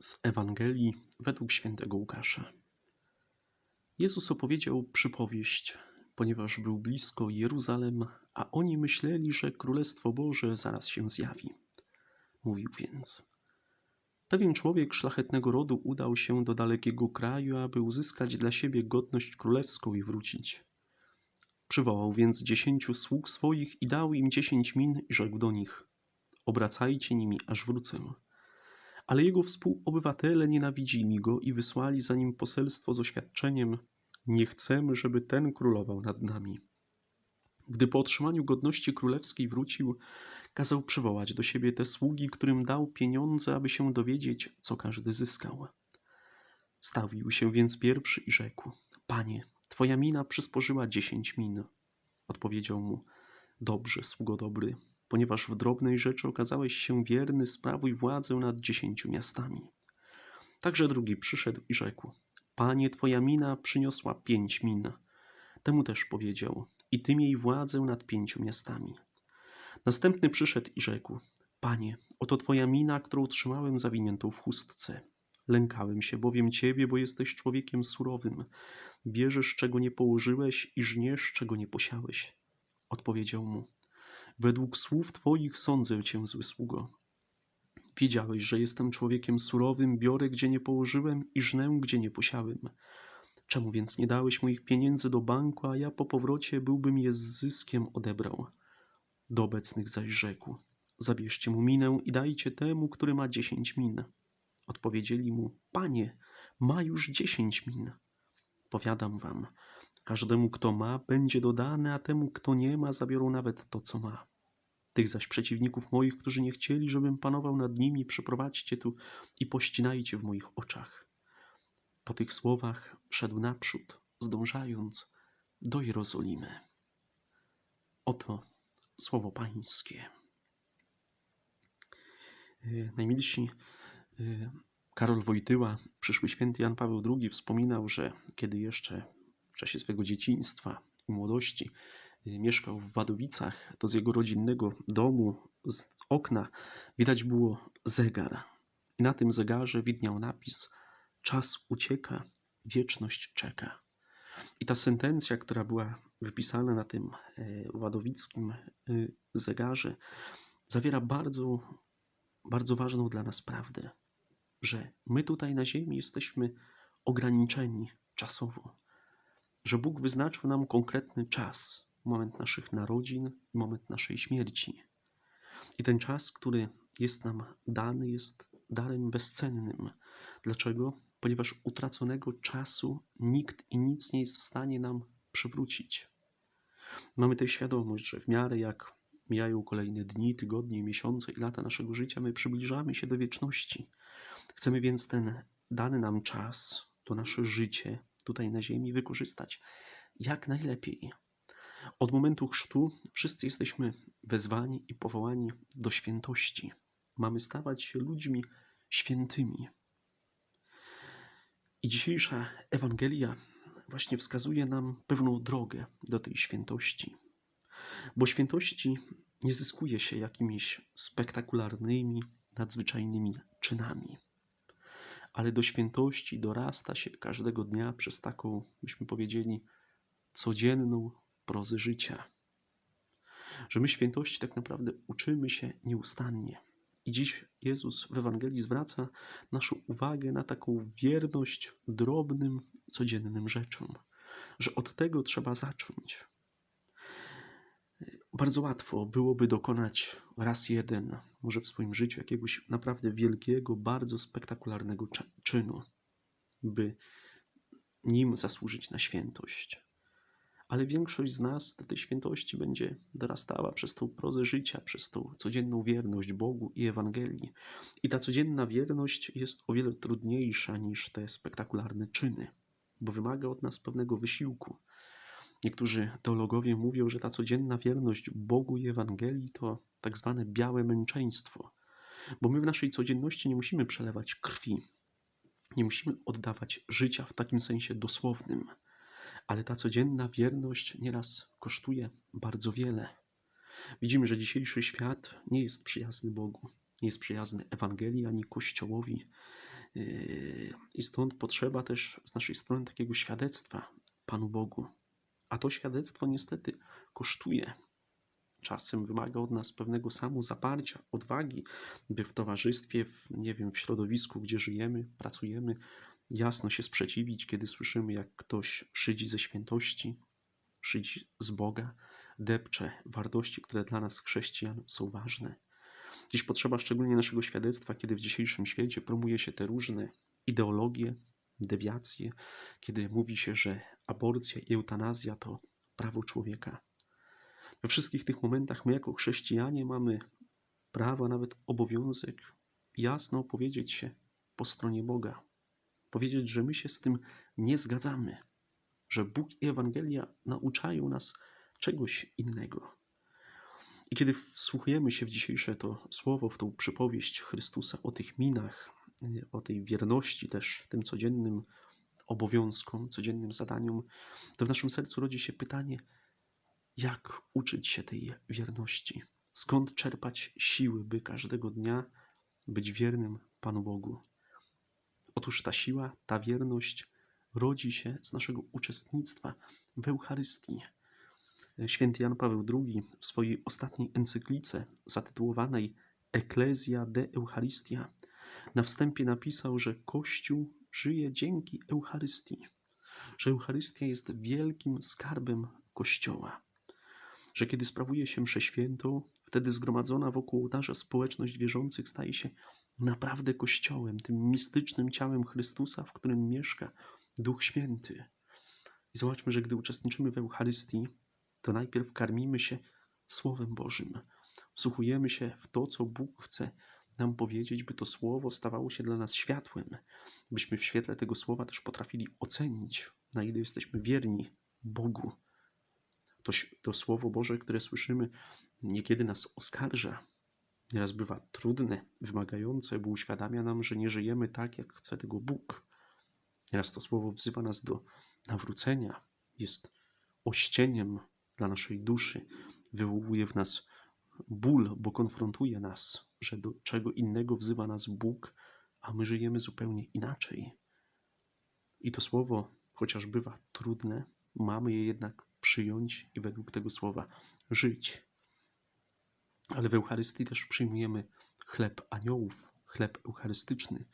z Ewangelii według świętego Łukasza. Jezus opowiedział przypowieść, ponieważ był blisko Jeruzalem, a oni myśleli, że Królestwo Boże zaraz się zjawi. Mówił więc: Pewien człowiek szlachetnego rodu udał się do dalekiego kraju, aby uzyskać dla siebie godność królewską i wrócić. Przywołał więc dziesięciu sług swoich i dał im dziesięć min i rzekł do nich: Obracajcie nimi, aż wrócę. Ale jego współobywatele nienawidzili go i wysłali za nim poselstwo z oświadczeniem: Nie chcemy, żeby ten królował nad nami. Gdy po otrzymaniu godności królewskiej wrócił, kazał przywołać do siebie te sługi, którym dał pieniądze, aby się dowiedzieć, co każdy zyskał. Stawił się więc pierwszy i rzekł: Panie, twoja mina przysporzyła dziesięć min. Odpowiedział mu: Dobrze, sługo dobry, ponieważ w drobnej rzeczy okazałeś się wierny, sprawuj władzę nad dziesięciu miastami. Także drugi przyszedł i rzekł: Panie, twoja mina przyniosła pięć min. Temu też powiedział: I ty miej władzę nad pięciu miastami. Następny przyszedł i rzekł: Panie, oto twoja mina, którą trzymałem zawiniętą w chustce. Lękałem się bowiem ciebie, bo jesteś człowiekiem surowym. Bierzesz, czego nie położyłeś, i żniesz, czego nie posiałeś. Odpowiedział mu: Według słów twoich sądzę cię, zły sługo. Wiedziałeś, że jestem człowiekiem surowym, biorę, gdzie nie położyłem, i żnę, gdzie nie posiałem. Czemu więc nie dałeś moich pieniędzy do banku, a ja po powrocie byłbym je z zyskiem odebrał? Do obecnych zaś rzekł: Zabierzcie mu minę i dajcie temu, który ma dziesięć min. Odpowiedzieli mu: Panie, ma już dziesięć min. Powiadam wam, każdemu, kto ma, będzie dodane, a temu, kto nie ma, zabiorą nawet to, co ma. Tych zaś przeciwników moich, którzy nie chcieli, żebym panował nad nimi, przyprowadźcie tu i pościnajcie w moich oczach. Po tych słowach szedł naprzód, zdążając do Jerozolimy. Oto słowo Pańskie. E, najmilsi, e, Karol Wojtyła, przyszły święty Jan Paweł II, wspominał, że kiedy jeszcze w czasie swego dzieciństwa i młodości mieszkał w Wadowicach, to z jego rodzinnego domu, z okna widać było zegar. I na tym zegarze widniał napis: Czas ucieka, wieczność czeka. I ta sentencja, która była wypisana na tym wadowickim zegarze, zawiera bardzo, bardzo ważną dla nas prawdę, że my tutaj na Ziemi jesteśmy ograniczeni czasowo, że Bóg wyznaczył nam konkretny czas, moment naszych narodzin, moment naszej śmierci. I ten czas, który jest nam dany, jest darem bezcennym. Dlaczego? Ponieważ utraconego czasu nikt i nic nie jest w stanie nam przywrócić. Mamy tę świadomość, że w miarę jak mijają kolejne dni, tygodnie, miesiące i lata naszego życia, my przybliżamy się do wieczności. Chcemy więc ten dany nam czas, to nasze życie tutaj na Ziemi wykorzystać jak najlepiej. Od momentu chrztu wszyscy jesteśmy wezwani i powołani do świętości. Mamy stawać się ludźmi świętymi. I dzisiejsza Ewangelia właśnie wskazuje nam pewną drogę do tej świętości. Bo świętości nie zyskuje się jakimiś spektakularnymi, nadzwyczajnymi czynami, ale do świętości dorasta się każdego dnia przez taką, byśmy powiedzieli, codzienną prozę życia. Że my świętości tak naprawdę uczymy się nieustannie. I dziś Jezus w Ewangelii zwraca naszą uwagę na taką wierność drobnym, codziennym rzeczom, że od tego trzeba zacząć. Bardzo łatwo byłoby dokonać raz jeden, może w swoim życiu, jakiegoś naprawdę wielkiego, bardzo spektakularnego czynu, by nim zasłużyć na świętość ale większość z nas do tej świętości będzie dorastała przez tą prozę życia, przez tą codzienną wierność Bogu i Ewangelii. I ta codzienna wierność jest o wiele trudniejsza niż te spektakularne czyny, bo wymaga od nas pewnego wysiłku. Niektórzy teologowie mówią, że ta codzienna wierność Bogu i Ewangelii to tak zwane białe męczeństwo, bo my w naszej codzienności nie musimy przelewać krwi, nie musimy oddawać życia w takim sensie dosłownym ale ta codzienna wierność nieraz kosztuje bardzo wiele. Widzimy, że dzisiejszy świat nie jest przyjazny Bogu, nie jest przyjazny Ewangelii ani Kościołowi. Yy, I stąd potrzeba też z naszej strony takiego świadectwa Panu Bogu. A to świadectwo niestety kosztuje. Czasem wymaga od nas pewnego samozaparcia, odwagi, by w towarzystwie, w, nie wiem, w środowisku, gdzie żyjemy, pracujemy, jasno się sprzeciwić, kiedy słyszymy, jak ktoś szydzi ze świętości, szydzi z Boga, depcze wartości, które dla nas, chrześcijan, są ważne. Dziś potrzeba szczególnie naszego świadectwa, kiedy w dzisiejszym świecie promuje się te różne ideologie, dewiacje, kiedy mówi się, że aborcja i eutanazja to prawo człowieka. We wszystkich tych momentach my, jako chrześcijanie, mamy prawo, a nawet obowiązek jasno opowiedzieć się po stronie Boga. Powiedzieć, że my się z tym nie zgadzamy, że Bóg i Ewangelia nauczają nas czegoś innego. I kiedy wsłuchujemy się w dzisiejsze to słowo, w tą przypowieść Chrystusa o tych minach, o tej wierności też tym codziennym obowiązkom, codziennym zadaniom, to w naszym sercu rodzi się pytanie, jak uczyć się tej wierności? Skąd czerpać siły, by każdego dnia być wiernym Panu Bogu? Otóż ta siła, ta wierność rodzi się z naszego uczestnictwa w Eucharystii. Święty Jan Paweł II w swojej ostatniej encyklice zatytułowanej Ecclesia de Eucharistia na wstępie napisał, że Kościół żyje dzięki Eucharystii, że Eucharystia jest wielkim skarbem Kościoła, że kiedy sprawuje się mszę świętą, wtedy zgromadzona wokół ołtarza społeczność wierzących staje się naprawdę Kościołem, tym mistycznym ciałem Chrystusa, w którym mieszka Duch Święty. I zobaczmy, że gdy uczestniczymy w Eucharystii, to najpierw karmimy się Słowem Bożym, wsłuchujemy się w to, co Bóg chce nam powiedzieć, by to słowo stawało się dla nas światłem, byśmy w świetle tego słowa też potrafili ocenić, na ile jesteśmy wierni Bogu. To, to słowo Boże, które słyszymy, niekiedy nas oskarża, nieraz bywa trudne, wymagające, bo uświadamia nam, że nie żyjemy tak, jak chce tego Bóg. Nieraz to słowo wzywa nas do nawrócenia, jest ościeniem dla naszej duszy, wywołuje w nas ból, bo konfrontuje nas, że do czego innego wzywa nas Bóg, a my żyjemy zupełnie inaczej. I to słowo, chociaż bywa trudne, mamy je jednak przyjąć i według tego słowa żyć. Ale w Eucharystii też przyjmujemy chleb aniołów, chleb eucharystyczny,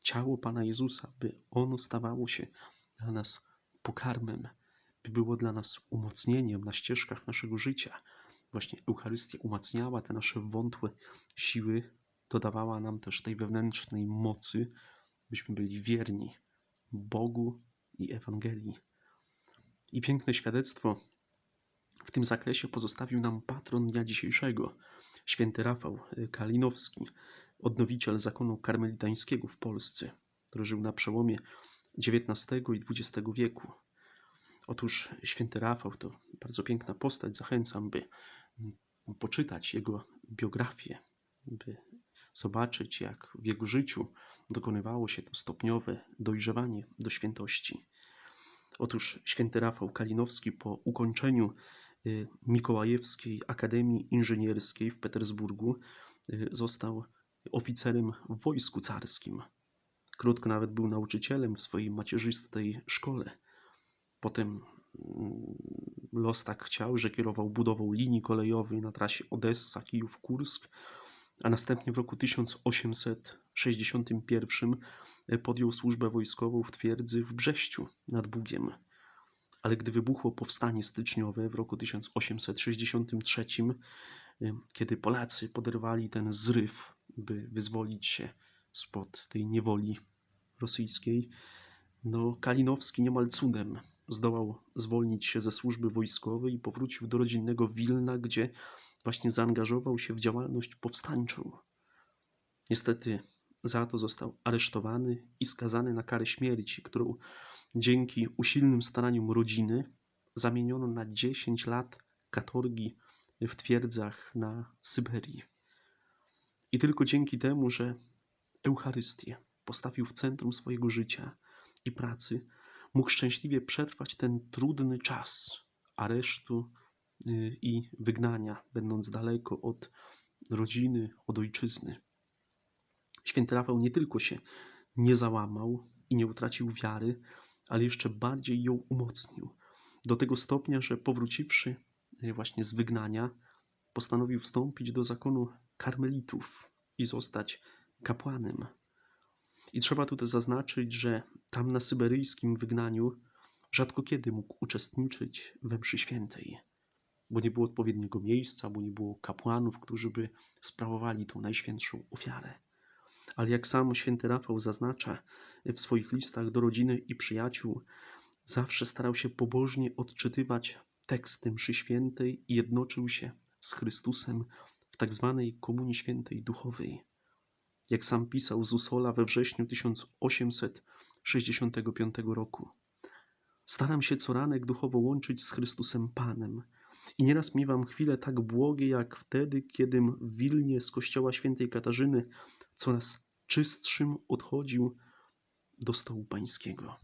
ciało Pana Jezusa, by ono stawało się dla nas pokarmem, by było dla nas umocnieniem na ścieżkach naszego życia. Właśnie Eucharystia umacniała te nasze wątłe siły, dodawała nam też tej wewnętrznej mocy, byśmy byli wierni Bogu i Ewangelii. I piękne świadectwo w tym zakresie pozostawił nam patron dnia dzisiejszego, święty Rafał Kalinowski, odnowiciel zakonu karmelitańskiego w Polsce, który żył na przełomie XIX i XX wieku. Otóż święty Rafał to bardzo piękna postać. Zachęcam, by poczytać jego biografię, by zobaczyć, jak w jego życiu dokonywało się to stopniowe dojrzewanie do świętości. Otóż święty Rafał Kalinowski po ukończeniu y, Mikołajewskiej Akademii Inżynierskiej w Petersburgu y, został oficerem w wojsku carskim. Krótko nawet był nauczycielem w swojej macierzystej szkole. Potem mm, los tak chciał, że kierował budową linii kolejowej na trasie Odessa, Kijów, Kursk, a następnie w roku 1861 e, podjął służbę wojskową w twierdzy w Brześciu nad Bugiem. Ale gdy wybuchło powstanie styczniowe w roku 1863, e, kiedy Polacy poderwali ten zryw, by wyzwolić się spod tej niewoli rosyjskiej, no Kalinowski niemal cudem zdołał zwolnić się ze służby wojskowej i powrócił do rodzinnego Wilna, gdzie właśnie zaangażował się w działalność powstańczą. Niestety za to został aresztowany i skazany na karę śmierci, którą dzięki usilnym staraniom rodziny zamieniono na 10 lat katorgi w twierdzach na Syberii. I tylko dzięki temu, że Eucharystię postawił w centrum swojego życia i pracy, mógł szczęśliwie przetrwać ten trudny czas aresztu y, i wygnania, będąc daleko od rodziny, od ojczyzny. Święty Rafał nie tylko się nie załamał i nie utracił wiary, ale jeszcze bardziej ją umocnił. Do tego stopnia, że powróciwszy e, właśnie z wygnania, postanowił wstąpić do zakonu karmelitów i zostać kapłanem. I trzeba tutaj zaznaczyć, że tam na syberyjskim wygnaniu rzadko kiedy mógł uczestniczyć we mszy świętej, bo nie było odpowiedniego miejsca, bo nie było kapłanów, którzy by sprawowali tą najświętszą ofiarę. Ale jak sam święty Rafał zaznacza w swoich listach do rodziny i przyjaciół, zawsze starał się pobożnie odczytywać teksty mszy świętej i jednoczył się z Chrystusem w tak zwanej Komunii Świętej Duchowej. Jak sam pisał Zusola we wrześniu 1865 roku. Staram się co ranek duchowo łączyć z Chrystusem Panem i nieraz miewam chwile tak błogie, jak wtedy, kiedym w Wilnie z kościoła świętej Katarzyny coraz czystszym odchodził do stołu pańskiego.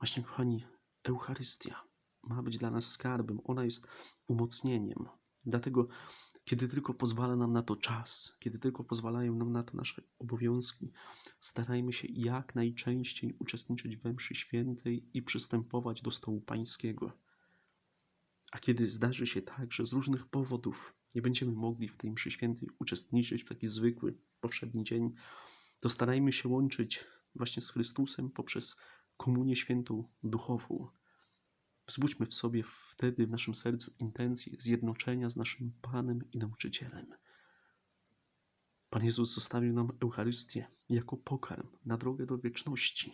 Właśnie, kochani, Eucharystia ma być dla nas skarbem, ona jest umocnieniem. Dlatego, kiedy tylko pozwala nam na to czas, kiedy tylko pozwalają nam na to nasze obowiązki, starajmy się jak najczęściej uczestniczyć we mszy świętej i przystępować do stołu pańskiego. A kiedy zdarzy się tak, że z różnych powodów nie będziemy mogli w tej mszy świętej uczestniczyć w taki zwykły, powszedni dzień, to starajmy się łączyć właśnie z Chrystusem poprzez komunię świętą duchową. Wzbudźmy w sobie wtedy w naszym sercu intencję zjednoczenia z naszym Panem i Nauczycielem. Pan Jezus zostawił nam Eucharystię jako pokarm na drogę do wieczności.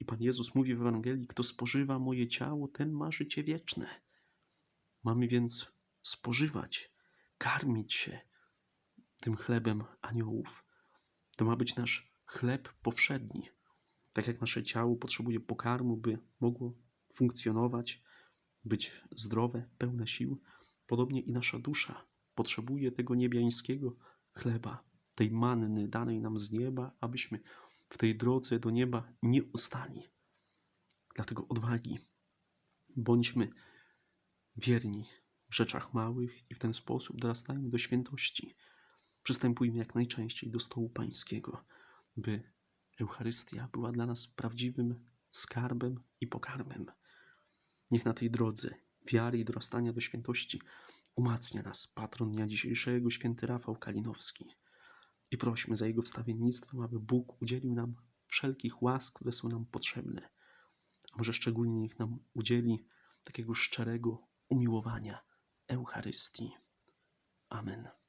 I Pan Jezus mówi w Ewangelii: Kto spożywa moje ciało, ten ma życie wieczne. Mamy więc spożywać, karmić się tym chlebem aniołów. To ma być nasz chleb powszedni. Tak jak nasze ciało potrzebuje pokarmu, by mogło funkcjonować, być zdrowe, pełne sił, podobnie i nasza dusza potrzebuje tego niebiańskiego chleba, tej manny danej nam z nieba, abyśmy w tej drodze do nieba nie ustali. Dlatego odwagi, bądźmy wierni w rzeczach małych i w ten sposób dorastajmy do świętości. Przystępujmy jak najczęściej do stołu Pańskiego, by Eucharystia była dla nas prawdziwym skarbem i pokarmem. Niech na tej drodze wiary i dorastania do świętości umacnia nas patron dnia dzisiejszego, święty Rafał Kalinowski. I prośmy za jego wstawiennictwem, aby Bóg udzielił nam wszelkich łask, które są nam potrzebne. A może szczególnie niech nam udzieli takiego szczerego umiłowania Eucharystii. Amen.